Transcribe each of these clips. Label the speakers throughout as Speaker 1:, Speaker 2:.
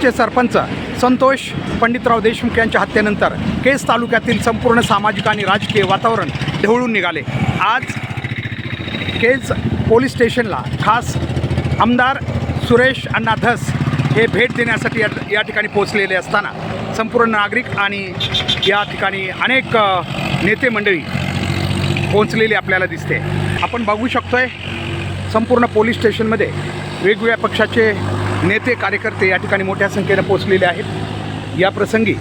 Speaker 1: केजचे सरपंच संतोष पंडितराव देशमुख यांच्या हत्येनंतर केस तालुक्यातील संपूर्ण सामाजिक आणि राजकीय वातावरण ढवळून निघाले. आज केज पोलीस स्टेशनला खास आमदार सुरेश अण्णा धस हे भेट देण्यासाठी या या ठिकाणी पोहोचलेले असताना संपूर्ण नागरिक आणि या ठिकाणी अनेक नेते मंडळी पोहोचलेली आपल्याला दिसते. आपण बघू शकतो आहे संपूर्ण पोलीस स्टेशनमध्ये वेगवेगळ्या पक्षाचे नेते कार्यकर्ते या ठिकाणी मोठ्या संख्येनं पोचलेले आहेत. या प्रसंगी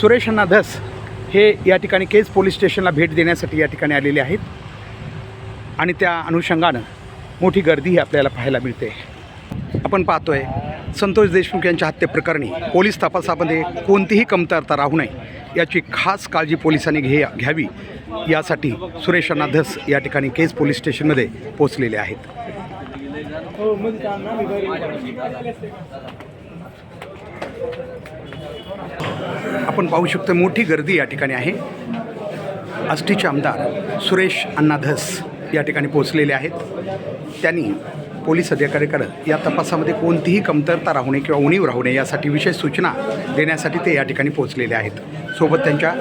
Speaker 1: सुरेश अण्णा धस हे या ठिकाणी केज पोलीस स्टेशनला भेट देण्यासाठी या ठिकाणी आलेले आहेत. आणि त्या अनुषंगानं मोठी गर्दीही आपल्याला पाहायला मिळते. आपण पाहतोय संतोष देशमुख यांच्या हत्येप्रकरणी पोलीस तपासामध्ये कोणतीही कमतरता राहू नये याची खास काळजी पोलिसांनी घे घ्यावी यासाठी सुरेश अण्णा धस या ठिकाणी केज पोलीस स्टेशनमध्ये पोचलेले आहेत. आपण पाहू शकतो मोठी गर्दी या ठिकाणी आहे. आष्टीचे आमदार सुरेश अण्णा धस या ठिकाणी पोहोचलेले आहेत. त्यांनी पोलीस अधिकाऱ्याकडे या तपासामध्ये कोणतीही कमतरता राहू नये किंवा उणीव राहू नये यासाठी विशेष सूचना देण्यासाठी ते या ठिकाणी पोहोचलेले आहेत. सोबत त्यांच्या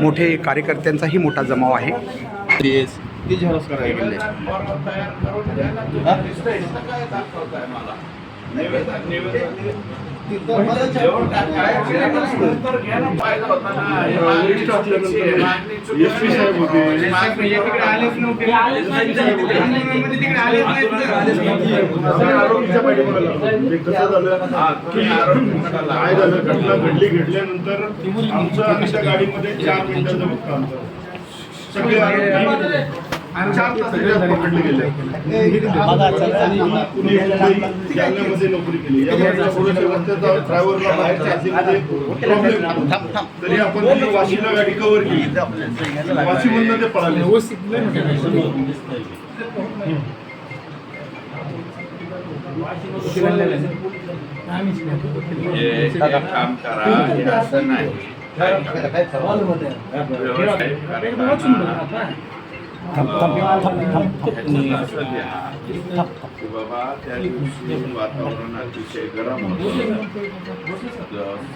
Speaker 1: मोठे कार्यकर्त्यांचाही मोठा जमाव आहे.
Speaker 2: किती झेरॉक्स करायला गेले
Speaker 3: काय झालं घटना घडली घडल्यानंतर आमचं आमच्या गाडीमध्ये चार मिनिटाचं फक्त सगळे तरी आपण ती वाशीला गाडी कव्हर केली वाशीमधनं ते पळाले
Speaker 4: हे काम करा हे असं नाही काय करा? व्यवस्थित कार्यक्रमाला, ह्याच्यात की बाबा त्या दिवशी वातावरण अतिशय गरम होतं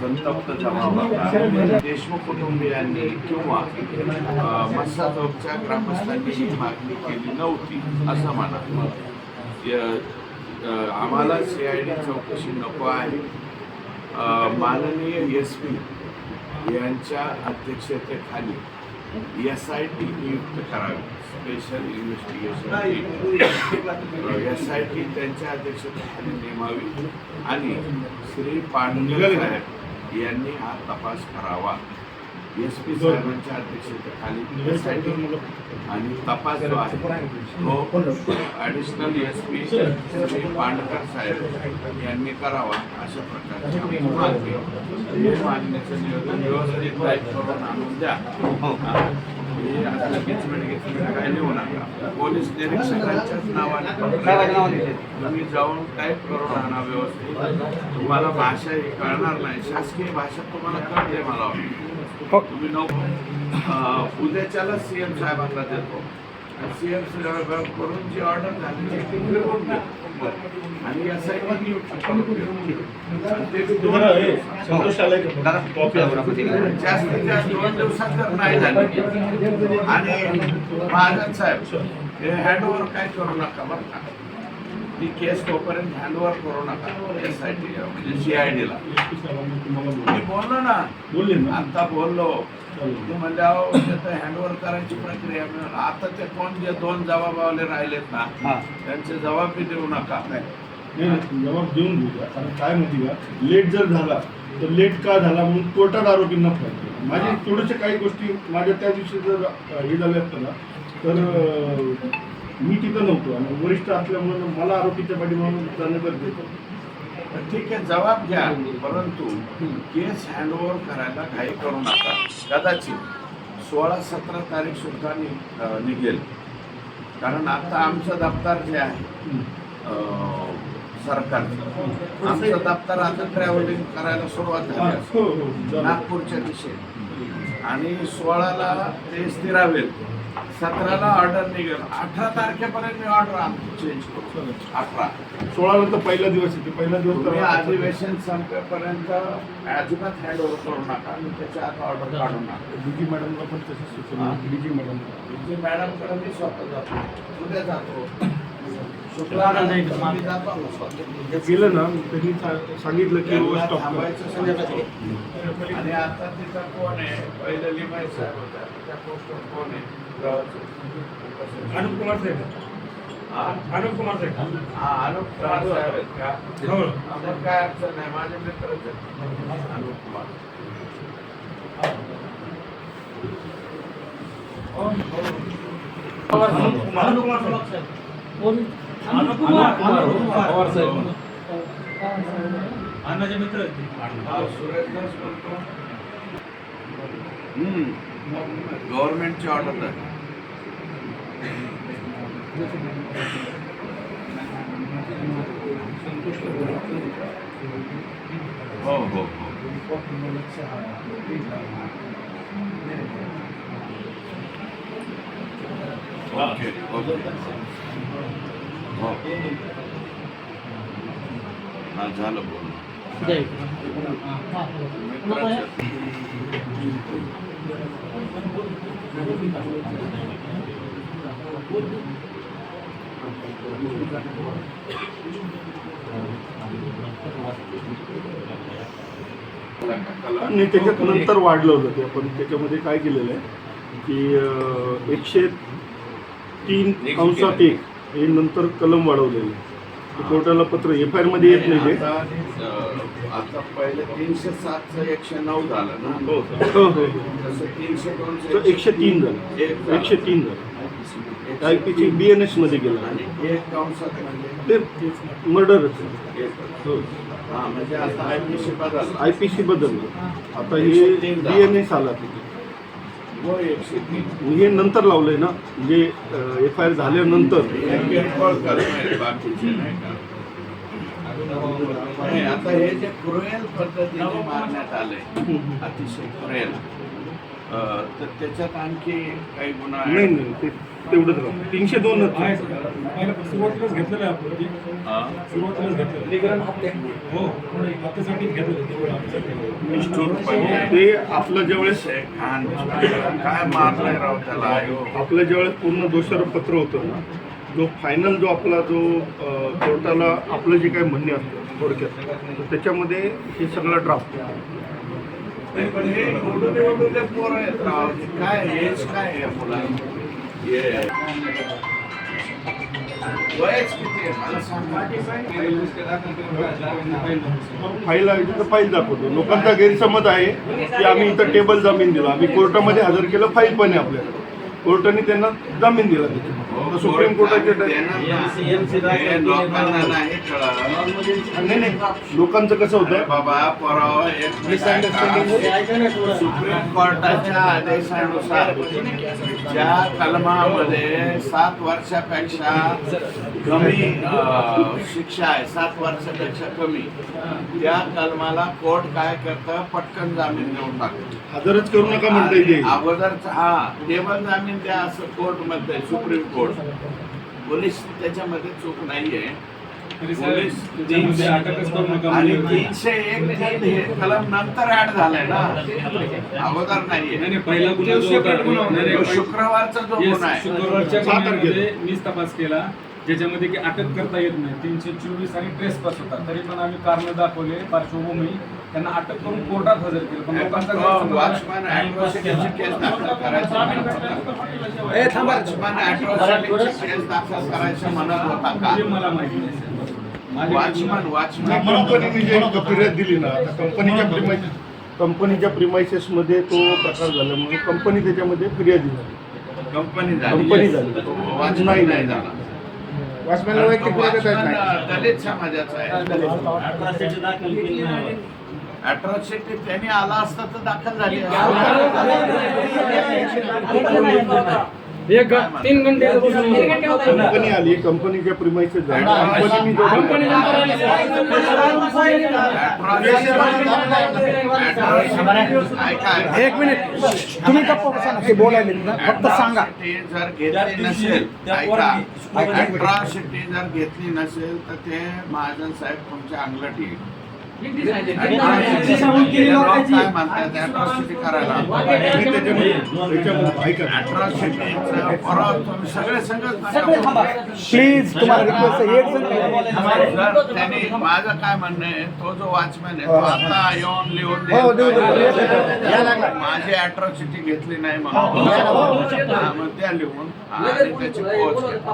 Speaker 4: संतप्त जमाव होता देशमुख कुटुंबियांनी किंवा अं, मस्सा चौकच्या ग्रामस्थांनी ही मागणी केली नव्हती असं म्हणा य- आम्हाला सी आय डी चौकशी नको आहे माननीय एस पी यांच्या अध्यक्षतेखाली एस आय टी नियुक्त करावी special investigation S I T त्यांच्या अध्यक्षतेखाली नेमावी. आणि श्री पांडुरंग साहेब यांनी हा तपास करावा. एस पी साहेबांच्या अध्यक्षतेखाली एस आय टी आणि तपास जो आहे तो additional S P Shri Pandkar साहेब यांनी करावा अशा प्रकारची आमची मागणी. हे मागणीचं नियोजन व्यवस्थित टाईप करून आणून द्या. हा. आता गिचमिट गिचमिट काय लिहू नका पोलीस निरीक्षकांच्याच नावाने. तुम्ही जाऊन टाईप करून आणा व्यवस्थित तुम्हाला भाषा ही कळणार नाही शासकीय भाषा तुम्हाला कळते मला वाटतं.
Speaker 1: हो
Speaker 4: तुम्ही अं, उद्याच्याला सी एम साहेबांना देतो सी एम करून जी ऑर्डर झाली ती फिरवून आणि या जास्तीत जास्त दोन दिवसात जर नाही झाली. आणि महाजन साहेब हे हँडओव्हर काय करू नका बरं का? ती केस तोपर्यंत हँडओव्हर करू नका. एस आय टी म्हणजे सी आय डीला मी बोललो ना
Speaker 3: बोलले
Speaker 4: आता बोललो. ते म्हणजे अहो त्याचं हँडओव्हर करायची प्रक्रिया मिळाली. आता ते कोण जे दोन जबाबावले राहिलेत ना त्यांचे जबाब बी देऊ नका.
Speaker 3: जबाब देऊन घेऊ आता काय माहिती का लेट जर झाला तर लेट का झाला म्हणून कोर्टात आरोपींना फायदा माझी थोडेसे काही गोष्टी माझ्या त्या दिवशी जर हे झाले असतं ना तर मी तिथं नव्हतो आणि वरिष्ठ असल्यामुळे मला आरोपीच्या पाठीमागून जाणं गरजेचं
Speaker 4: ठीक आहे जबाब घ्या. परंतु केस हँडओव्हर करायला घाई करू नका. कदाचित सोळा सतरा तारीख सुद्धा निघेल. कारण आता आमचं दप्तर जे आहे सरकारचं आमचं दप्तर आता ट्रॅव्हलिंग करायला सुरुवात झाली.
Speaker 3: हो हो झालं.
Speaker 4: नागपूरच्या दिशेने. आणि सोळाला ते स्थिरावेल. सतराला ऑर्डर निघेल. अठरा तारखेपर्यंत मी ऑर्डर चेंज करू. अठरा.
Speaker 3: सोळा नंतर पहिला दिवस येते. पहिला दिवस
Speaker 4: तुम्ही
Speaker 3: तर-
Speaker 4: अधिवेशन संपेपर्यंत अजिबात हँड ओव्हर करू नका. आणि त्याच्या आत ऑर्डर काढू नका
Speaker 3: डीजी मॅडमला पण तसंच सूचना डीजी मॅडम
Speaker 4: तुमची मॅडमकडे मी स्वतः जातो. उद्या जातो. मी
Speaker 3: गेलं ना त्यांनी सांगितलं की.
Speaker 4: आणि आता तिथं कोण आहे. पहिले लिमाय साहेब होता त्या पोस्टवर कोण आहे.
Speaker 5: अनुप कुमार साहेब.
Speaker 4: हा?
Speaker 5: अनुप कुमार साहेब.
Speaker 4: हा, अनुप कुमार साहेब. आहेत का
Speaker 5: हो.
Speaker 4: आपण काय अडचण नाही. माझे मित्रच आहेत. अनुप कुमार.
Speaker 5: अनुप कुमार. साहेब. अनुप कुमार. पवार साहेब. अण्णाचे मित्र आहेत. ते.
Speaker 4: हा, सुरेश दास बोलतो हम्म. गव्हर्नमेंटची ऑर्डर आहे. हो हो हो ओके ओके हो हा झालं बोल
Speaker 3: आणि त्याच्यात नंतर वाढलं होतं ते आपण त्याच्यामध्ये काय केलेलं आहे? की एकशे तीन अंशात एक. हे नंतर कलम वाढवलेलं आहे. कोर्टाला पत्र एफ आयमध्ये येत नाही ते.
Speaker 4: आता पहिले तीनशे सातचं एकशे नऊ झालं ना.
Speaker 3: हो हो हो. एकशे तीन झालं. एकशे तीन झालं. I P C B N एसमध्ये गेलं.
Speaker 4: एक म्हणजे
Speaker 3: ते मर्डरच
Speaker 4: आता आय पी सी
Speaker 3: बदललं. आता हे बी एन एस आला तिथे.
Speaker 4: हो
Speaker 3: हे नंतर लावलंय ना? म्हणजे एफ आय आर झाल्यानंतर.
Speaker 4: आता हे जे क्रुएल पद्धतीने मारण्यात आलंय अतिशय क्रुएल तर त्याच्यात आणखी काही गुन्हा
Speaker 3: नाही नाही ते तेवढंच राहतं तीनशे दोनच.
Speaker 5: आहे सर. पहिलं सुरुवातीलाच घेतलेलं आहे आपण.
Speaker 4: हा?
Speaker 5: सुरुवातीलाच घेतलेलं हो घेतलेलं तेवढं.
Speaker 4: निष्ठुर पणे
Speaker 3: ते आपलं ज्यावेळेस
Speaker 4: खान काय मारलंय राव त्याला? आयो
Speaker 3: आपलं ज्यावेळेस पूर्ण दोषारोप पत्र होतं ना जो फायनल जो आपला जो अं, कोर्टाला आपलं जे काही म्हणणे असतं थोडक्यात तर त्याच्यामध्ये हे सगळं ड्राफ्ट
Speaker 4: पण हे आहेत राव म्हणजे काय काय या मुलांना वयच किती आहे मला
Speaker 3: फाईल आहे तिथं फाईल दाखवतो. लोकांचा गैरसमज आहे की आम्ही इथं टेबल जामीन दिला. आम्ही कोर्टामध्ये हजर केलं फाईल पण आहे आपल्याकडे. कोर्टाने त्यांना जामीन दिला त्याच्यामध्ये सुप्रीम
Speaker 4: नाही.
Speaker 3: लोकांचं कसं होतं?
Speaker 4: बाबा पोराव एक. सुप्रीम कोर्टाच्या आदेशानुसार ज्या कलमामध्ये सात वर्षापेक्षा कमी शिक्षा आहे सात वर्षापेक्षा कमी त्या कलमाला कोर्ट काय करतं? पटकन जामीन देऊन टाकतं.
Speaker 3: हजरच करू नका म्हणता येते
Speaker 4: अगोदर हा टेबल जामीन द्या असं कोर्ट म्हणतंय सुप्रीम कोर्ट पोलीस त्याच्यामध्ये चूक नाहीये. पोलीस तीनशे आणि तीनशे एक तीन हे कलम नंतर ऍड झालंय ना. अगोदर नाहीये.
Speaker 6: नाही नाही, पहिला गुन्हा जो नाही, नाही,
Speaker 4: शुक्रवारचा जो गुन्हा आहे.
Speaker 6: मीच तपास केला. ज्याच्यामध्ये की अटक करता येत नाही. तीनशे चोवीस आणि ट्रेस पास होता. तरी पण आम्ही कारण दाखवले पार्श्वभूमी. त्यांना अटक करून कोर्टात हजर केलं. पण लोकांचा मला माहिती नाही.
Speaker 4: Watchman watchman.
Speaker 3: कंपनीने जे फिर्याद दिली ना आता कंपनीच्या प्रिमाइस कंपनीच्या प्रिमायसेसमध्ये तो प्रकार झाल्यामुळे कंपनी त्याच्यामध्ये फिर्याद दिली.
Speaker 4: कंपनी झाली.
Speaker 3: कंपनी झाली.
Speaker 4: वॉचमॅन नाही झाला.
Speaker 3: वॉचमॅनला वैयक्तिक आहेत नाही.
Speaker 4: दलित समाजाचा आहे अॅट्रॉसिटी त्यांनी आला असता तर दाखल झाली.
Speaker 5: एक तीन घंटे बसून
Speaker 3: कंपनी आली कंपनीच्या प्रिमाइसेस
Speaker 5: कंपनी नंतर आली.
Speaker 4: ऐका
Speaker 1: एक मिनिट. तुम्ही गप्प बसा ना ते बोलायले ना फक्त सांगा.
Speaker 4: जर घेतली नसेल ऐका अट्रॉसिटी जर घेतली नसेल तर ते महाजन साहेब तुमच्या अंगलट येईल.
Speaker 1: प्लीज तुम्हाला रिक्वेस्ट आहे. एक जण
Speaker 4: त्यांनी माझं काय म्हणणं आहे तो जो वॉचमॅन आहे तो आता येऊन लिहून
Speaker 1: हो, लागला.
Speaker 4: माझी अट्रॉसिटी घेतली नाही म्हणून. हा, मग द्या लिहून आणि त्याची पोच घ्या.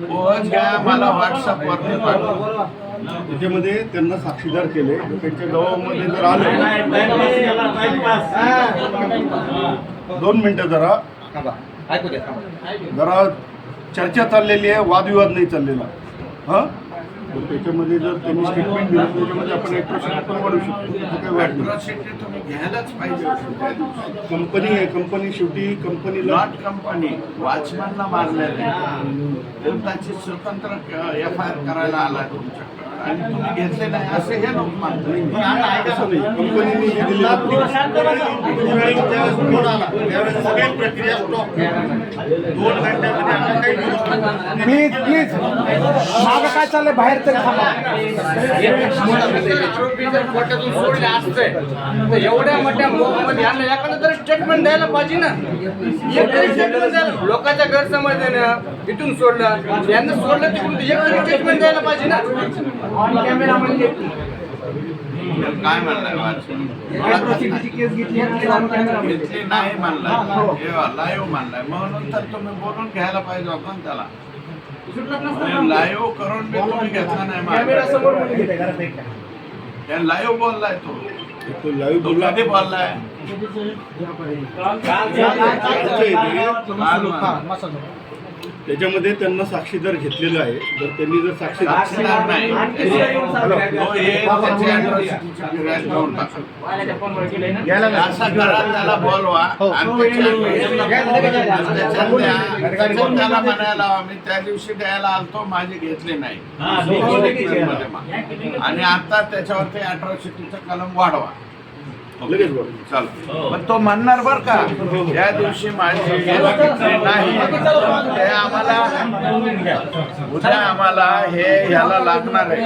Speaker 4: पोच घ्या मला व्हॉट्सअपवरती पाठवा.
Speaker 3: त्याच्यामध्ये त्यांना साक्षीदार केले. त्यांच्या गावामध्ये जर आले दोन मिनिटं जरा. जरा चर्चा चाललेली आहे वादविवाद नाही चाललेला. हां? तर त्याच्यामध्ये जर त्यांनी स्टेटमेंट दिलं तर त्याच्यामध्ये आपण ॲट्रॉसिटी पण वाढवू शकतो.
Speaker 4: घ्यायलाच पाहिजे.
Speaker 3: कंपनी आहे कंपनी शेवटी कंपनीला
Speaker 4: नॉट कंपनी वॉचमॅनला मारलेले त्याची स्वतंत्र एफ आय आर करायला आला तुमच्याकडे. आणि तुम्ही घेतले नाही असे हे लोक मानतात
Speaker 3: नाही कंपनीने
Speaker 1: प्लीज प्लीज मागं काय चाललंय बाहेर तरी थांबा
Speaker 7: सोडले असते तर एवढ्या मोठ्या मोहामध्ये यांना याकडे तरी स्टेटमेंट द्यायला पाहिजे ना एक तरी स्टेटमेंट द्यायला लोकांच्या गैरसमज आहे ना इथून सोडलं यांना सोडलं तिकडून एक तरी स्टेटमेंट द्यायला पाहिजे ना
Speaker 4: काय म्हणलाय वॉचमॅन घेतली नाही म्हणलाय लाईव्ह म्हणलाय म्हणून तर तुम्ही बोलून घ्यायला पाहिजे ना त्याला. लाईव्ह करून बी तुम्ही घेतला नाही लाईव्ह बोललाय तो.
Speaker 3: लाईव्ह बोलला.
Speaker 4: बोललाय.
Speaker 3: त्याच्यामध्ये त्यांना साक्षीदार घेतलेलं आहे. जर त्यांनी जर साक्षीदार
Speaker 4: लावा, मी त्या दिवशी द्यायला आलतो. माझी घेतली नाही. आणि आता त्याच्यावरती अट्रॉसिटीचं कलम वाढवा.
Speaker 3: लगेच बोल.
Speaker 4: चालू. पण तो म्हणणार बर का या दिवशी माझी नाही. ते आम्हाला उद्या आम्हाला हे ह्याला लागणार आहे.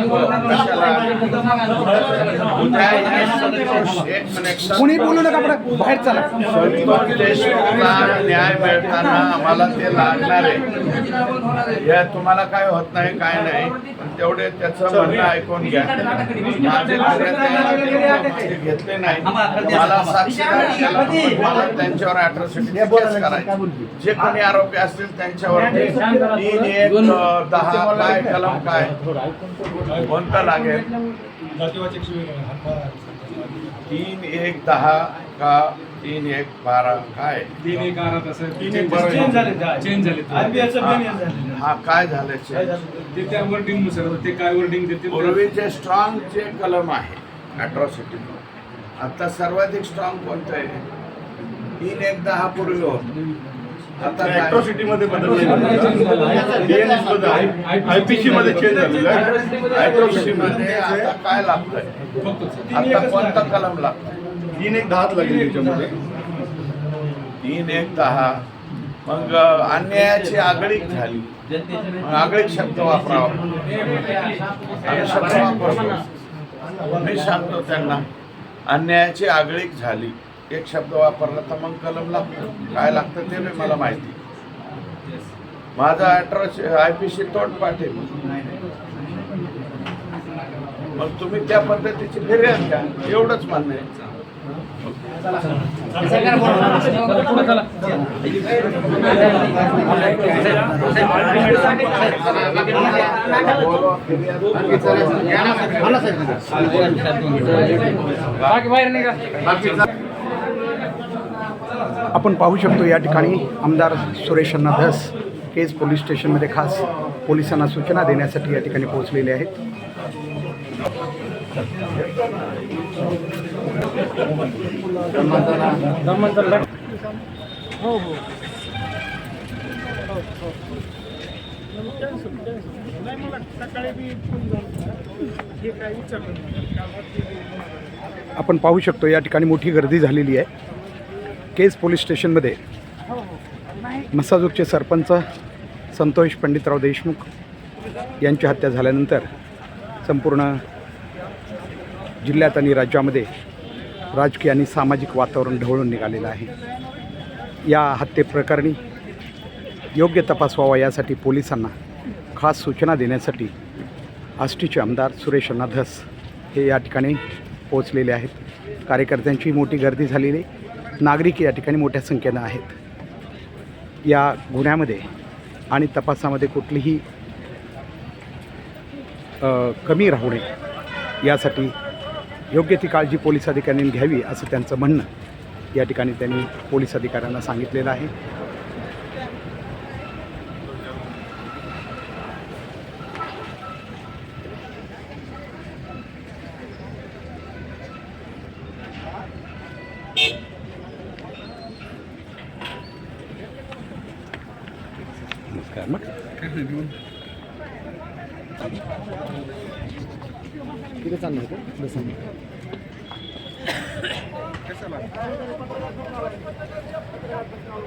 Speaker 4: हे
Speaker 1: कुणी बोलू नका बाहेर चला.
Speaker 4: संतोष देशमुखला न्याय मिळताना आम्हाला ते लागणार आहे. या तुम्हाला काय होत नाही काय नाही पण तेवढे त्याचं म्हणणं ऐकून घ्या. माझे घेतले नाही. मला साक्षीदार केला पण मला त्यांच्यावर अट्रॉसिटी करायची. जे कोणी आरोपी असतील त्यांच्यावर तीन एक अं, दहा काय? कलम काय? कोणतं लागेल? तीन एक दहा का तीन एक बारा काय?
Speaker 6: तीन एक आरात असं
Speaker 3: तीन एक बरं.
Speaker 6: चेंज झाले. चेंज झाले
Speaker 4: हा काय झालं
Speaker 6: ते त्या वर्डिंगनुसार ते काय वर्डिंग देते
Speaker 4: पूर्वीचे स्ट्रॉंग जे कलम आहे. अट्रॉसिटी आता सर्वाधिक स्ट्रॉंग कोणतं आहे? तीन एक दहा पूर्वी होत. आता?
Speaker 3: अॅट्रॉसिटी मध्ये बदल आयपीसी मध्ये चेंज झालेलं आहे.
Speaker 4: मध्ये. आता काय लागतंय? आता कोणतं कलम लागतं
Speaker 3: तीन एक दहाच लागेल त्याच्यामध्ये.
Speaker 4: तीन एक दहा मग अन्यायाची आगळीक झाली. मग आगळीक शब्द वापरावा. आम्ही शब्द वापरतो. मी सांगतो त्यांना. अन्यायाची आगळीक झाली. एक शब्द वापरला तर मग कलम लागतं. काय लागतं ते बी मला माहिती. माझा अठराश आय पी सी तोंडपाठ आहे मग तुम्ही त्या पद्धतीची फिर्याद घ्या. एवढंच म्हणणं आहे.
Speaker 1: आपण पाहू शकतो या ठिकाणी आमदार सुरेश अण्णा धस केज पोलीस स्टेशनमध्ये खास पोलिसांना सूचना देण्यासाठी या ठिकाणी पोहोचलेले आहेत.
Speaker 5: नाही मला सकाळी बी फोन झाला हे काय विचारलं
Speaker 1: आपण पाहू शकतो या ठिकाणी मोठी गर्दी झालेली आहे. केज पोलीस स्टेशनमध्ये मसाजूरचे सरपंच संतोष पंडितराव देशमुख यांची हत्या झाल्यानंतर संपूर्ण जिल्ह्यात आणि राज्यामध्ये राजकीय आणि सामाजिक वातावरण ढवळून निघालेलं आहे. या हत्येप्रकरणी योग्य तपास व्हावा यासाठी पोलिसांना खास सूचना देण्यासाठी आष्टीचे आमदार सुरेश अण्णा धस हे या ठिकाणी पोहोचलेले आहेत. कार्यकर्त्यांची मोठी गर्दी झालेली नागरिक या ठिकाणी मोठ्या संख्येनं आहेत. या गुन्ह्यामध्ये आणि तपासामध्ये कुठलीही कमी राहू नये यासाठी योग्य ती काळजी पोलीस अधिकाऱ्यांनी घ्यावी असं त्यांचं म्हणणं या ठिकाणी त्यांनी पोलीस अधिकाऱ्यांना सांगितलेलं आहे.